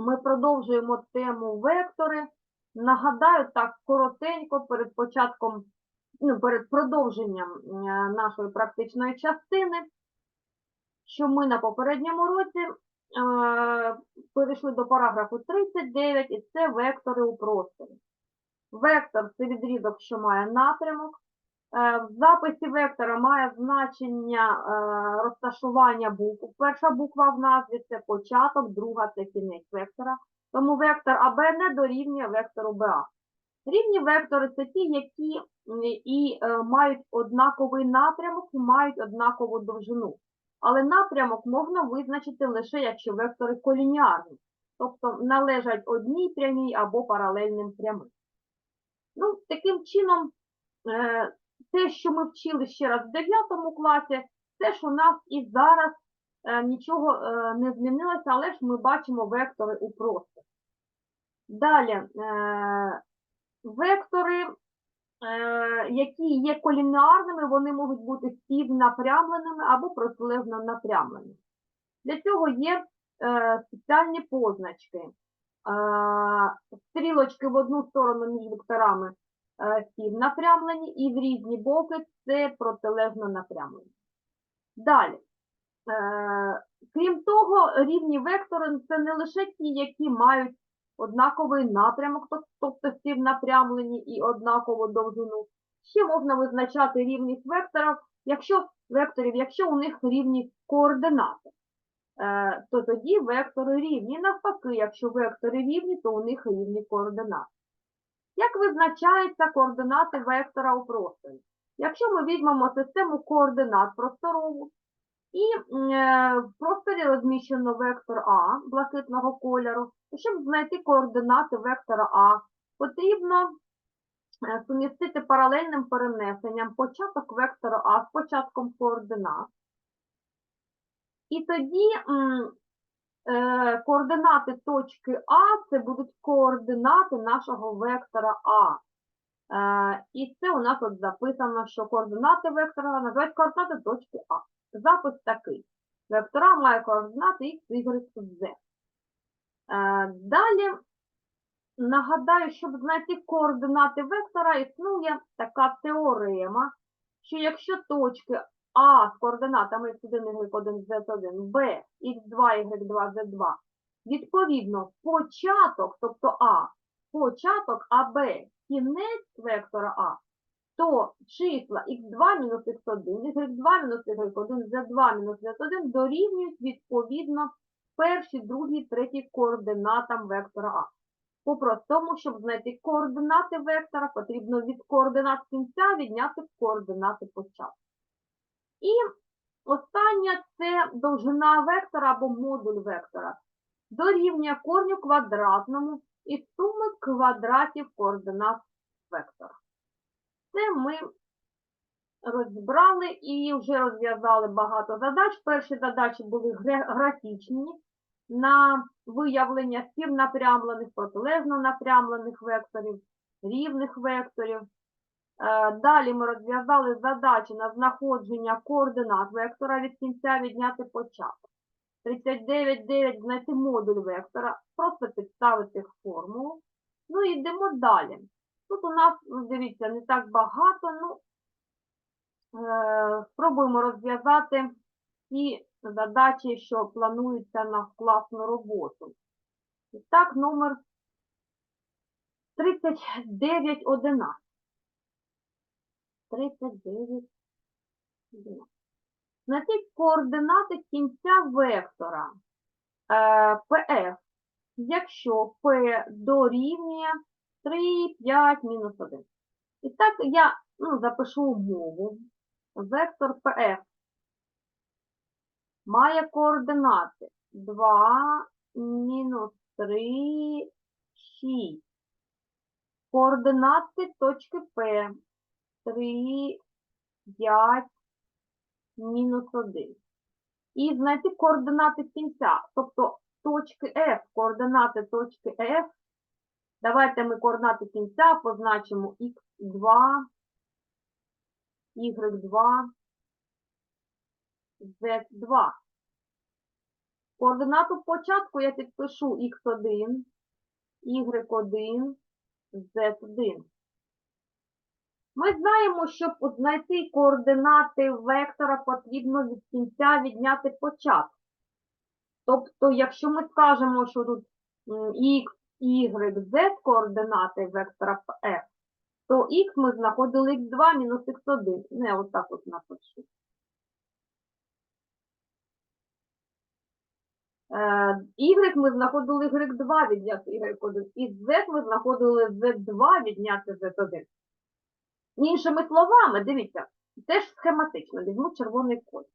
ми продовжуємо тему вектори. Нагадаю так коротенько перед початком, ну, перед продовженням е, нашої практичної частини, що ми на попередньому році е, перейшли до параграфу 39, і це вектори у просторі. Вектор це відрізок, що має напрямок. Е, В записі вектора має значення е, розташування букв. Перша буква в назві це початок, друга це кінець вектора. Тому вектор АБ не дорівнює вектору БА. Рівні вектори це ті, які і е, мають однаковий напрямок і мають однакову довжину. Але напрямок можна визначити лише якщо вектори колініарні, тобто належать одній прямій або паралельним прямим. Ну, таким чином, е, те, що ми вчили ще раз в 9 класі, те ж у нас і зараз е, нічого е, не змінилося, але ж ми бачимо вектори у просторі. Далі, е, вектори, е, які є колінарними, вони можуть бути співнапрямленими або протилежно напрямленими. Для цього є е, спеціальні позначки. Е, Стрілочки в одну сторону між векторами е, співнапрямлені, і в різні боки це протилежно напрямлені. Далі. Е, Крім того, рівні вектори це не лише ті, які мають однаковий напрямок, тоб- тобто співнапрямлені і однакову довжину. Ще можна визначати рівність векторів, якщо, векторів, якщо у них рівні координати. Е, то тоді вектори рівні. Навпаки, якщо вектори рівні, то у них рівні координати. Як визначаються координати вектора у просторі? Якщо ми візьмемо систему координат просторову, і е, в просторі розміщено вектор А блакитного кольору, то щоб знайти координати вектора А, потрібно е, сумістити паралельним перенесенням початок вектора А з початком координат. І тоді координати точки А це будуть координати нашого вектора А. Е, і це у нас от записано, що координати вектора називають координати точки А. Запис такий. Вектор А має координати x, y, z. Е, далі нагадаю, щоб знайти координати вектора, існує така теорема, що якщо точки а з координатами x1, y1, z1, b, x2, y2, z2, відповідно, початок, тобто А, початок АБ, кінець вектора А, то числа x2 мінус x1, y2 мінус y1, z2 мінус z1 дорівнюють відповідно першій, другій, третій координатам вектора А. По-простому, щоб знайти координати вектора, потрібно від координат кінця відняти координати початку. І остання це довжина вектора або модуль вектора. Дорівнює корню квадратному і суми квадратів координат вектора. Це ми розібрали і вже розв'язали багато задач. Перші задачі були графічні на виявлення співнапрямлених, протилежно напрямлених векторів, рівних векторів. Е, Далі ми розв'язали задачі на знаходження координат вектора від кінця відняти початок. 39.9 знайти модуль вектора, просто підставити формулу. Ну і йдемо далі. Тут у нас, ну, дивіться, не так багато, ну, е, спробуємо розв'язати ті задачі, що плануються на класну роботу. І так, номер 39.11. 39. Знайти координати кінця вектора е, PF, якщо P дорівнює 3, 5, мінус 1. І так я ну, запишу умову. Вектор PF має координати 2, мінус 3, 6. Координати точки P 3, 5, мінус 1. І знайти координати кінця, тобто точки F, координати точки F. Давайте ми координати кінця позначимо x2, y2, z2. координату початку я підпишу x1, y1, z1. Ми знаємо, щоб знайти координати вектора, потрібно від кінця відняти початок. Тобто, якщо ми скажемо, що тут x, y, z координати вектора f, то x ми знаходили x2 мінус x1. Не, отак от напишу. Е, Y ми знаходили Y2 відняти Y1, і Z ми знаходили Z2 відняти Z1. Іншими словами, дивіться, теж схематично, візьму червоний колір.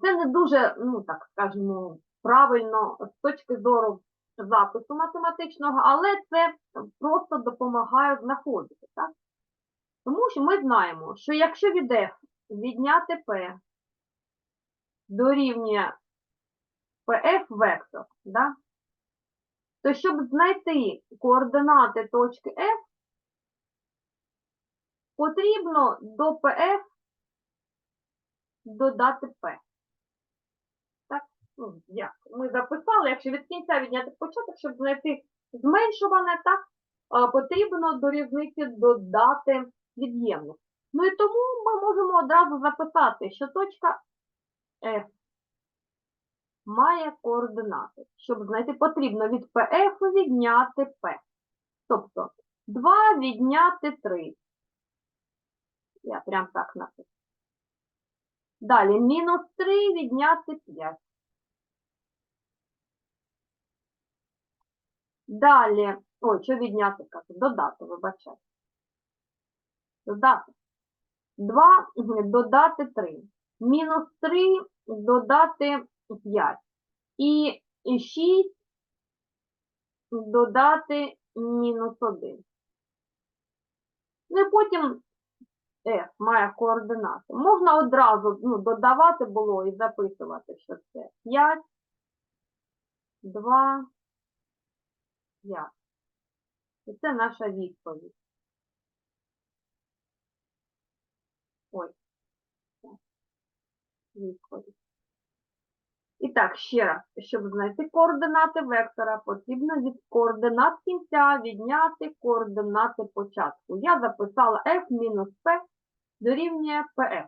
Це не дуже, ну так скажімо, правильно з точки зору запису математичного, але це просто допомагає знаходити. Так? Тому що ми знаємо, що якщо від F відняти P дорівнює PF вектор, да? то щоб знайти координати точки F, потрібно до PF додати P. Так? Ну, як? Ми записали, якщо від кінця відняти початок, щоб знайти зменшуване, так, потрібно до різниці додати від'ємник. Ну і тому ми можемо одразу записати, що точка F має координати. Щоб знайти, потрібно від PF відняти P. Тобто 2 відняти 3. Я прям так напишу. Далі мінус 3 відняти 5. Далі, ой, що відняти кажу? Додати, вибачайте. Додати. 2 додати 3. Мінус 3 додати 5. І 6 додати мінус 1. Ну і потім F має координати. Можна одразу ну, додавати було і записувати, що це 5, 2, 5. І це наша відповідь. Ой. Відповідь. І так, ще раз, щоб знайти координати вектора, потрібно від координат кінця відняти координати початку. Я записала f мінус p дорівнює pf.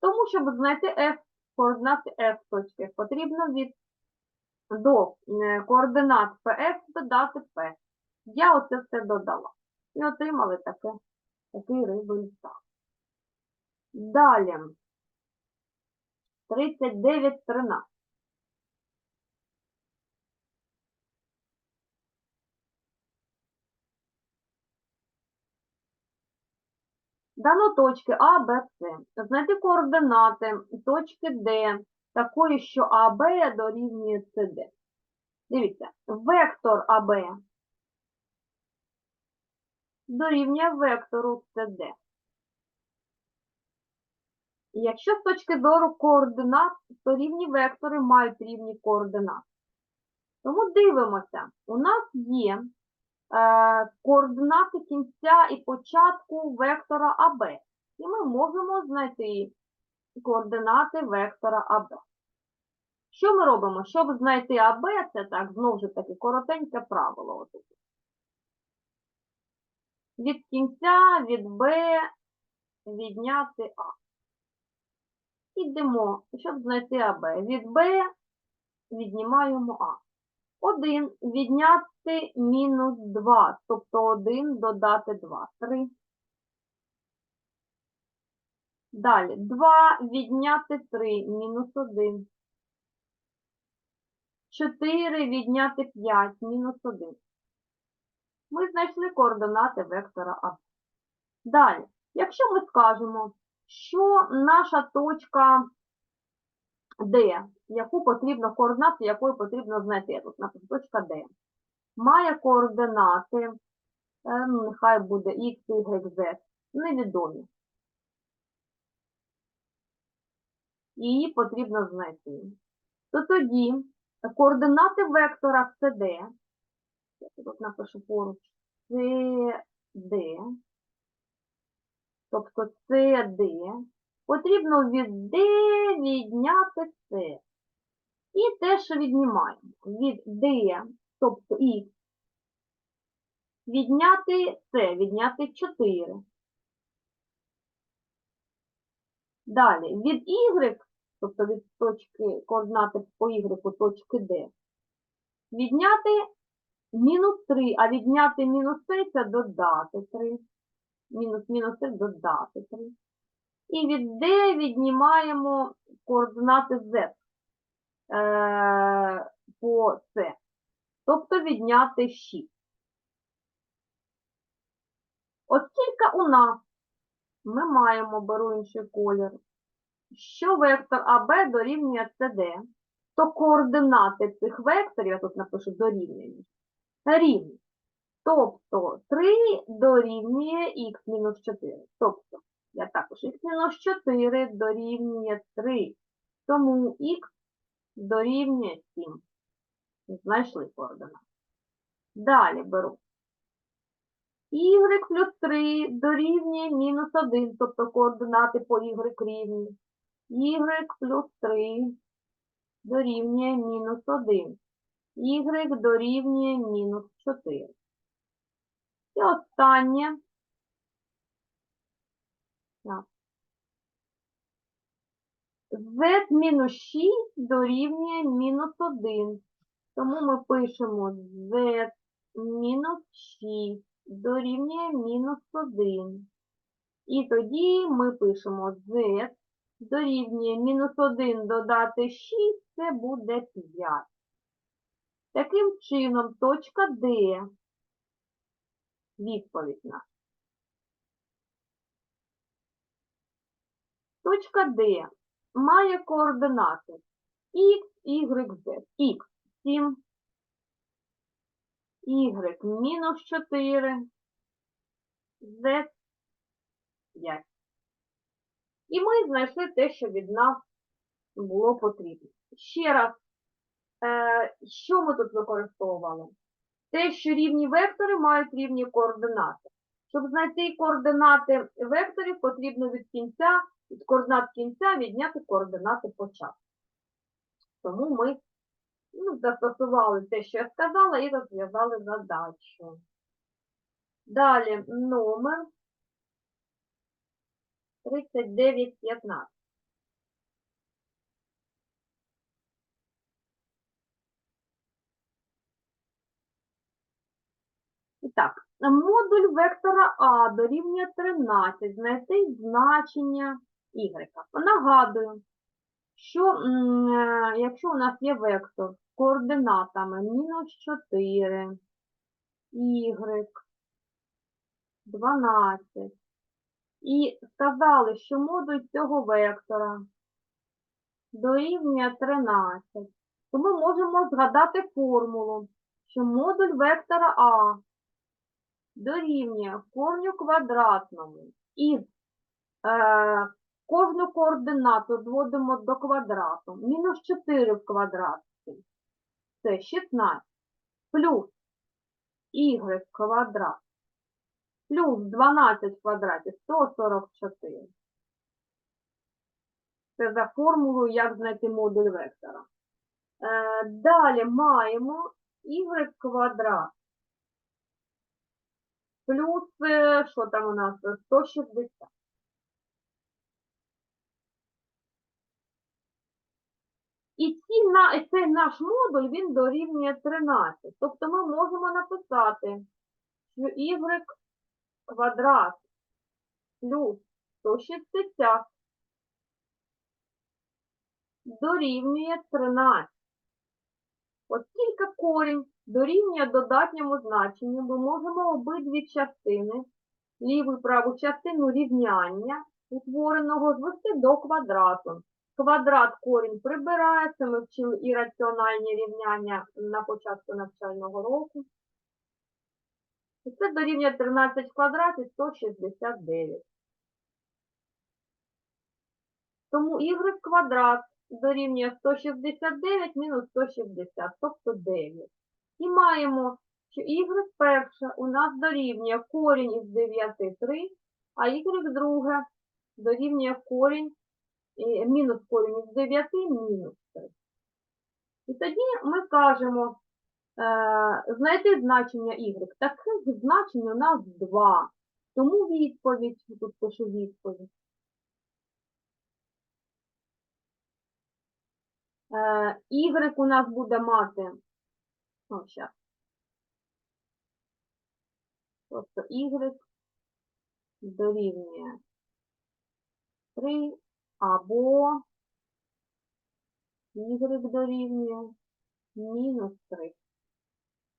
Тому, щоб знайти f, координати f точки, потрібно від до е, координат pf додати p. Я оце все додала. І отримали таке, такий результат. Далі. 39-13. Дано точки А, Б, С. Знайти координати точки Д такої, що АБ дорівнює СД. Дивіться, вектор АБ дорівнює вектору СД. Якщо з точки зору координат, то рівні вектори мають рівні координати. Тому дивимося, у нас є координати кінця і початку вектора АБ. І ми можемо знайти координати вектора АБ. Що ми робимо? Щоб знайти АБ, це так, знову ж таки, коротеньке правило. Отут. Від кінця, від Б відняти А. Ідемо, щоб знайти АБ. Від Б віднімаємо А. 1 відняти мінус 2, тобто 1 додати 2. 3. Далі 2 відняти 3, мінус 1. 4 відняти 5, мінус 1. Ми знайшли координати вектора А. Далі, якщо ми скажемо, що наша точка D, яку потрібно координати, якою потрібно знайти, тут наприклад, точка D, має координати, нехай буде X, Y, Z, невідомі. Її потрібно знайти. То тоді координати вектора CD, я тут напишу поруч, CD, тобто CD, потрібно від D відняти C. І те, що віднімаємо від d, тобто х, відняти c, відняти 4. Далі, від y, тобто від точки координати по y точки D, відняти мінус 3, а відняти мінус 3 це додати 3. Мінус мінус 3 додати 3. І від D віднімаємо координати Z по C. Тобто відняти 6. Оскільки у нас ми маємо, беру інший колір, що вектор АБ дорівнює СД, то координати цих векторів, я тут напишу дорівнює, рівні. Тобто 3 дорівнює х мінус 4. Тобто, я також х мінус 4 дорівнює 3. Тому х дорівнює 7. Знайшли координати. Далі беру. y плюс 3 дорівнює мінус 1, тобто координати по y рівні. y плюс 3 дорівнює мінус 1. y дорівнює мінус 4. І останнє. Так. Z мінус 6 дорівнює мінус 1. Тому ми пишемо z мінус 6 дорівнює мінус 1. І тоді ми пишемо z дорівнює мінус 1 додати 6, це буде 5. Таким чином, точка D, відповідь наша. Точка D має координати x, y, z. x 7, y мінус 4, z 5. І ми знайшли те, що від нас було потрібно. Ще раз, е, що ми тут використовували? Те, що рівні вектори мають рівні координати. Щоб знайти координати векторів, потрібно від кінця, від координат кінця відняти координати початку. Тому ми ну, застосували те, що я сказала, і розв'язали задачу. Далі номер 3915. І так, модуль вектора А дорівнює 13. Знайти значення y. Нагадую, що е, якщо у нас є вектор з координатами мінус 4, y, 12, і сказали, що модуль цього вектора дорівнює 13, то ми можемо згадати формулу, що модуль вектора А дорівнює корню квадратному із е, кожну координату зводимо до квадрату. Мінус 4 в квадраті це 16 плюс y квадрат плюс 12 в квадраті 144. Це за формулою, як знайти модуль вектора. Е, далі маємо y квадрат плюс, е, що там у нас, 160. І ці, на, цей наш модуль, він дорівнює 13. Тобто ми можемо написати, що y квадрат плюс 160 дорівнює 13. Оскільки корінь дорівнює додатньому значенню, ми можемо обидві частини, ліву і праву частину рівняння, утвореного звести до квадрату. Квадрат корінь прибирається, ми вчили і раціональні рівняння на початку навчального року. І це дорівнює 13 в квадраті 169. Тому y квадрат дорівнює 169 мінус 160, тобто 9. І маємо, що y перше у нас дорівнює корінь із 9 3, а y друге дорівнює корінь, мінус корінь із 9 мінус 3. І тоді ми кажемо е, знайти значення y. Таких значень у нас два. Тому відповідь, тут пишу відповідь. Е, y у нас буде мати, о, щас. Просто y дорівнює 3 або y дорівнює мінус 3.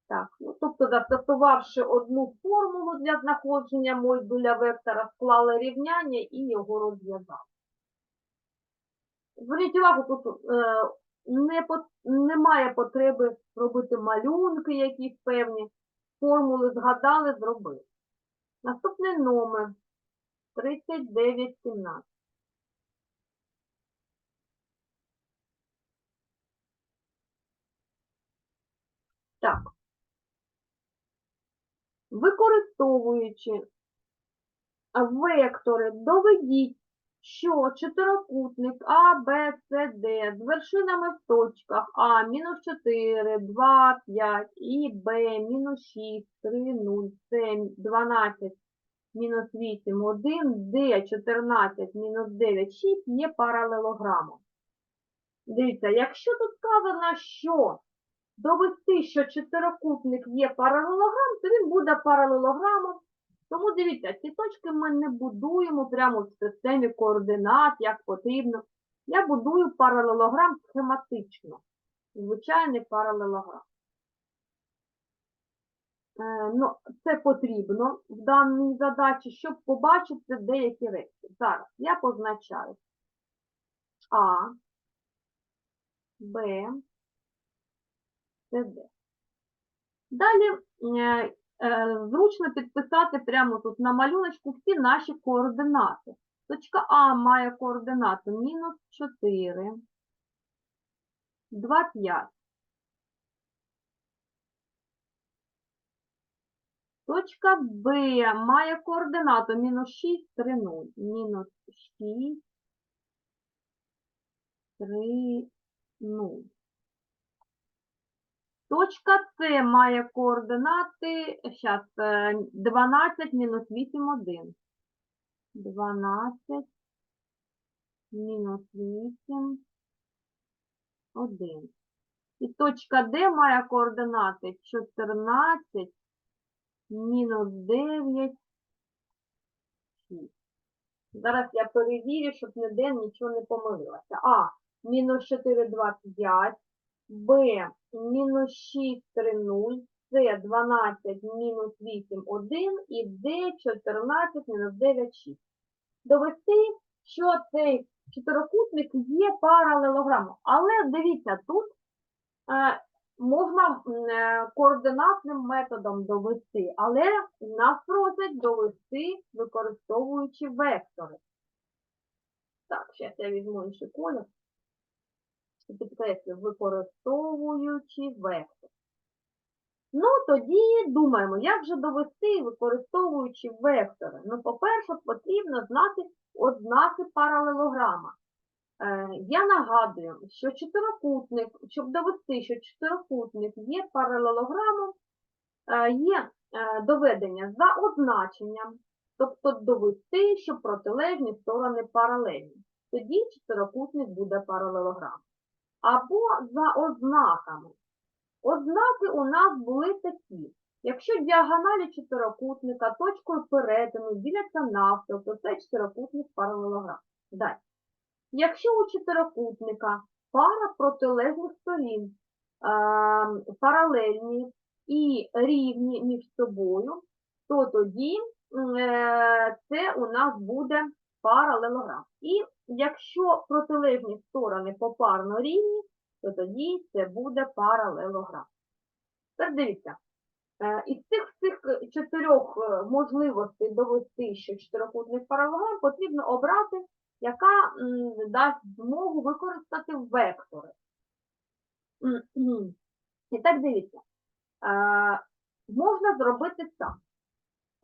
Так, ну, тобто, застосувавши одну формулу для знаходження модуля вектора, склали рівняння і його розв'язали. Зверніть увагу, тут е, не, немає потреби робити малюнки якісь певні. Формули згадали, зробили. Наступний номер 3917. Так. Використовуючи вектори, доведіть, що чотирикутник А, Б, С, Д з вершинами в точках А мінус 4, 2, 5 і Б мінус 6, 3, 0, С 12, мінус 8, 1, Д 14, мінус 9, 6 є паралелограмом. Дивіться, якщо тут сказано, що довести, що чотирикутник є паралелограм, то він буде паралелограмом. Тому дивіться, ці точки ми не будуємо прямо в системі координат, як потрібно. Я будую паралелограм схематично. Звичайний паралелограм. Е, ну, це потрібно в даній задачі, щоб побачити деякі речі. Зараз я позначаю А, Б, С, Далі е, е, зручно підписати прямо тут на малюночку всі наші координати. Точка А має координату мінус 4, 2, 5. Точка Б має координату мінус 6, 3, 0. Мінус 6, 3, 0. Точка С має координати, зараз, 12 мінус 8, 1. 12 мінус 8, 1. І точка Д має координати 14 мінус 9, 6. Зараз я перевірю, щоб ніде нічого не помилилося. А, мінус 4, 25. Б мінус 6, 3, 0, С 12, мінус 8, 1 і Д 14, мінус 9, 6. Довести, що цей чотирикутник є паралелограмом. Але дивіться, тут е, можна е, координатним методом довести, але нас просять довести, використовуючи вектори. Так, зараз я візьму інший колір підкреслю, використовуючи вектор. Ну, тоді думаємо, як же довести, використовуючи вектори. Ну, по-перше, потрібно знати ознаки паралелограма. Е, я нагадую, що чотирикутник, щоб довести, що чотирикутник є паралелограмом, е, є е, доведення за означенням, тобто довести, що протилежні сторони паралельні. Тоді чотирикутник буде паралелограмом або за ознаками. Ознаки у нас були такі. Якщо діагоналі чотирикутника точкою перетину діляться навпіл, то це чотирикутник паралелограм. Далі. Якщо у чотирикутника пара протилежних сторін е, паралельні і рівні між собою, то тоді е, це у нас буде паралелограм. І якщо протилежні сторони попарно рівні, то тоді це буде паралелограм. Тепер дивіться, е, із цих всіх чотирьох е, можливостей довести, що чотирикутник паралелограм, потрібно обрати, яка дасть змогу використати вектори. І так дивіться, е, можна зробити так.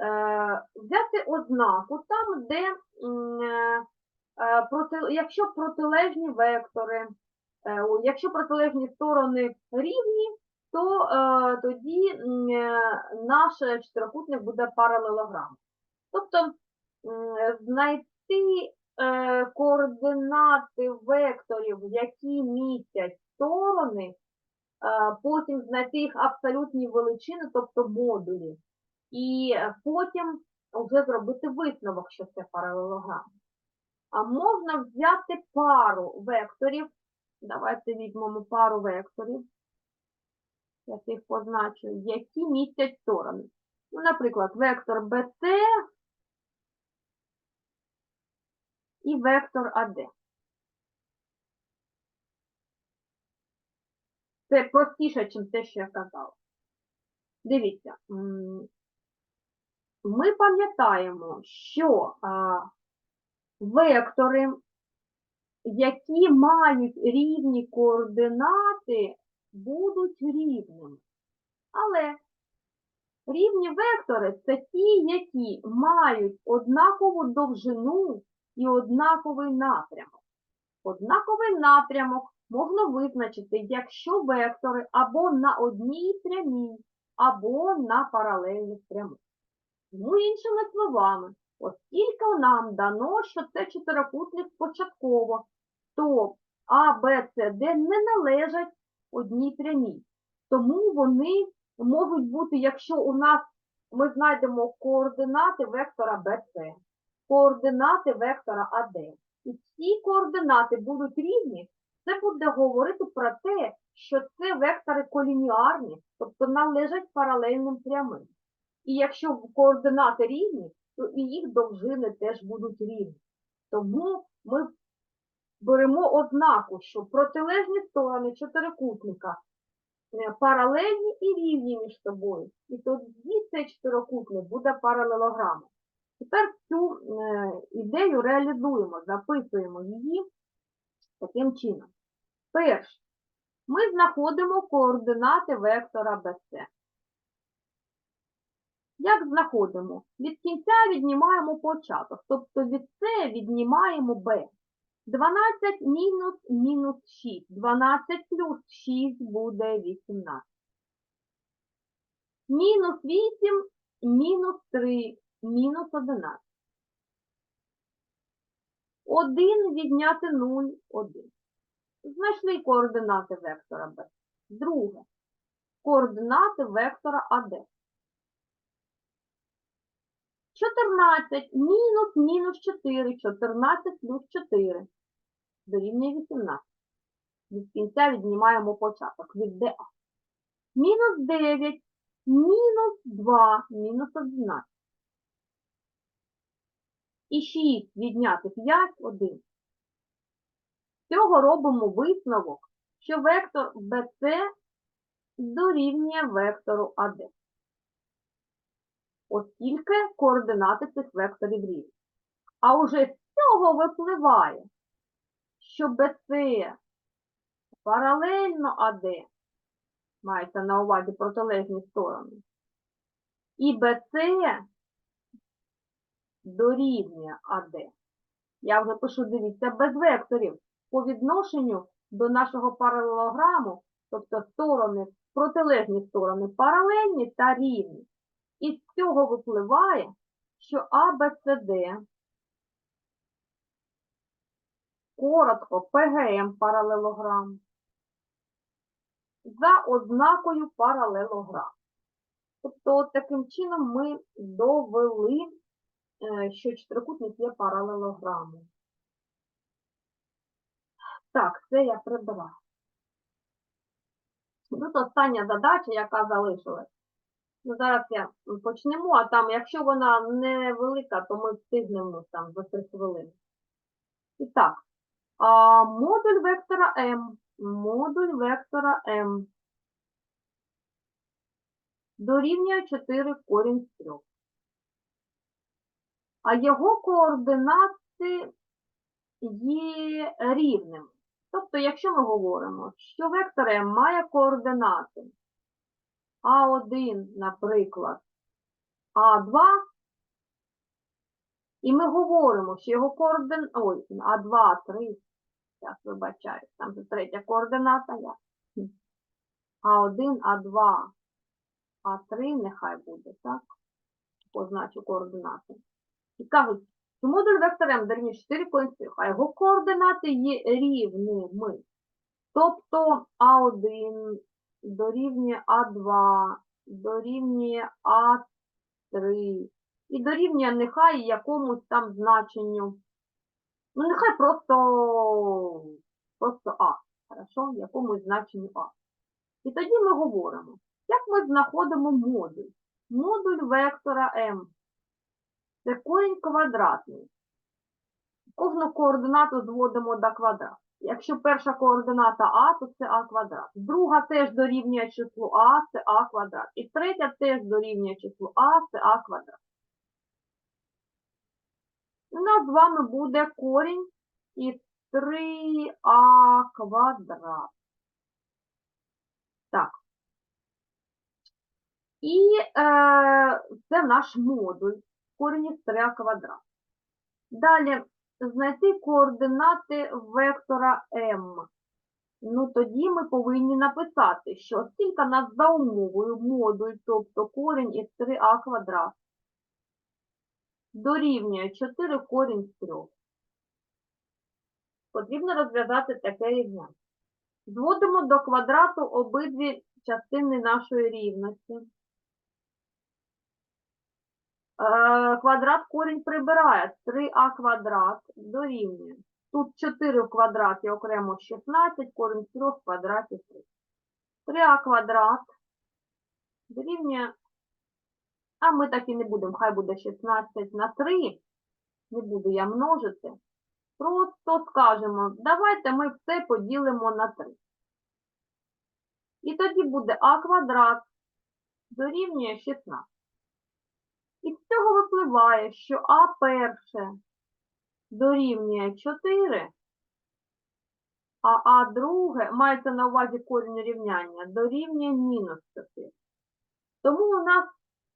Е, Взяти ознаку там, де е, е, якщо протилежні вектори Якщо протилежні сторони рівні, то тоді наш чотирикутник буде паралелограм. Тобто знайти координати векторів, які містять сторони, потім знайти їх абсолютні величини, тобто модулі, і е, потім вже зробити висновок, що це паралелограм. А можна взяти пару векторів. Давайте візьмемо пару векторів. Я їх позначу, які містять сторони. Ну, наприклад, вектор BC і вектор АД. Це простіше, ніж те, що я казала. Дивіться, ми пам'ятаємо, що а, вектори, які мають рівні координати, будуть рівними. Але рівні вектори це ті, які мають однакову довжину і однаковий напрямок. Однаковий напрямок можна визначити, якщо вектори або на одній прямій, або на паралельних прямих. Ну, іншими словами, оскільки нам дано, що це чотирикутник початково, то А, Б, С, Д не належать одній прямій. Тому вони можуть бути, якщо у нас ми знайдемо координати вектора BC, координати вектора AD, і ці координати будуть рівні, це буде говорити про те, що це вектори колініарні, тобто належать паралельним прямим. І якщо координати рівні, то і їх довжини теж будуть рівні. Тому ми беремо ознаку, що протилежні сторони чотирикутника е, паралельні і рівні між собою. І тоді цей чотирикутник буде паралелограмом. Тепер цю е, ідею реалізуємо, записуємо її таким чином. Перше, ми знаходимо координати вектора BC. Як знаходимо? Від кінця віднімаємо початок, тобто від С віднімаємо b. 12 мінус мінус 6. 12 плюс 6 буде 18. Мінус 8, мінус 3, мінус 11. 1 відняти 0, 1. Знайшли координати вектора b. Друге. Координати вектора АД. 14 мінус мінус 4, 14 плюс 4 дорівнює 18. Від кінця віднімаємо початок від ДА. Мінус 9, мінус 2, мінус 11. І 6 відняти 5, 1. З цього робимо висновок, що вектор BC дорівнює вектору АД оскільки координати цих векторів рівні. А уже з цього випливає, що BC паралельно АД, мається на увазі протилежні сторони, і BC дорівнює АД. Я вже пишу, дивіться, без векторів по відношенню до нашого паралелограму, тобто сторони, протилежні сторони паралельні та рівні. І з цього випливає, що АБЦД, коротко ПГМ паралелограм, за ознакою паралелограм. Тобто, от таким чином ми довели, е, що чотирикутник є паралелограмом. Так, це я прибрала. Тут остання задача, яка залишилась. Ну, зараз я почнемо, а там, якщо вона невелика, то ми встигнемо там за 3 хвилини. І так, а, модуль вектора М. Модуль вектора М. Дорівнює 4 корінь з 3. А його координати є рівними. Тобто, якщо ми говоримо, що вектор М має координати а1, наприклад, А2, і ми говоримо, що його координ... Ой, А2, 3, Зараз вибачаю, там же третя координата. Я. А1, А2, А3 нехай буде, так? Позначу координати. І кажуть, що модуль вектора М дорівнює 4 корінь з 3, а його координати є рівними. Тобто А1 дорівнює А2, дорівнює А3 і дорівнює нехай якомусь там значенню. Ну, нехай просто, просто А. Хорошо? Якомусь значенню А. І тоді ми говоримо, як ми знаходимо модуль. Модуль вектора М. Це корінь квадратний. Кожну координату зводимо до квадрату. Якщо перша координата А, то це А квадрат. Друга теж дорівнює числу А, це А квадрат. І третя теж дорівнює числу А, це А квадрат. У нас з вами буде корінь із 3А квадрат. Так. І е, це наш модуль корінь із 3А квадрат. Далі знайти координати вектора m. Ну, тоді ми повинні написати, що оскільки нас за умовою модуль, тобто корінь із 3а квадрат, дорівнює 4 корінь з 3. Потрібно розв'язати таке рівняння. Зводимо до квадрату обидві частини нашої рівності. Е, Квадрат корінь прибирає 3а квадрат дорівнює. Тут 4 в квадраті окремо 16, корінь з 3 в квадраті 3. 3а квадрат дорівнює, а ми так і не будемо, хай буде 16 на 3, не буду я множити. Просто скажемо, давайте ми все поділимо на 3. І тоді буде а квадрат дорівнює 16. І з цього випливає, що А перше дорівнює 4, а А друге, мається на увазі корінь рівняння, дорівнює мінус 4. Тому у нас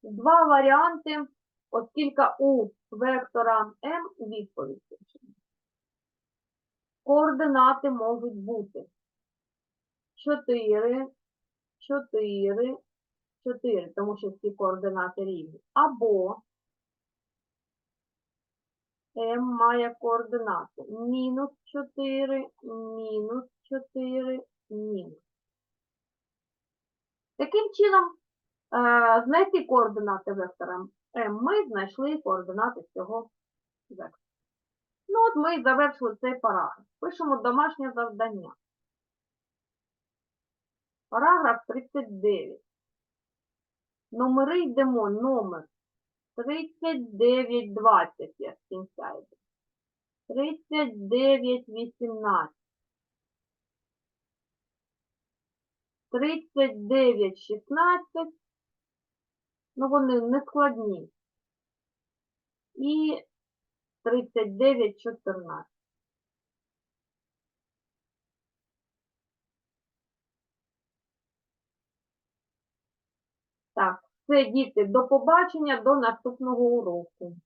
два варіанти, оскільки у вектора m відповідь. Координати можуть бути 4, 4, 4, тому що всі координати рівні. Або m має координати мінус 4, мінус 4, мінус. Таким чином, е, знайти координати вектора m, ми знайшли координати цього вектора. Ну от ми і завершили цей параграф. Пишемо домашнє завдання. Параграф 39. Номери йдемо. Номер 3920, я з кінця йду. 3918. 3916. Ну, вони не складні. І 3914. Так, все, діти, до побачення, до наступного уроку.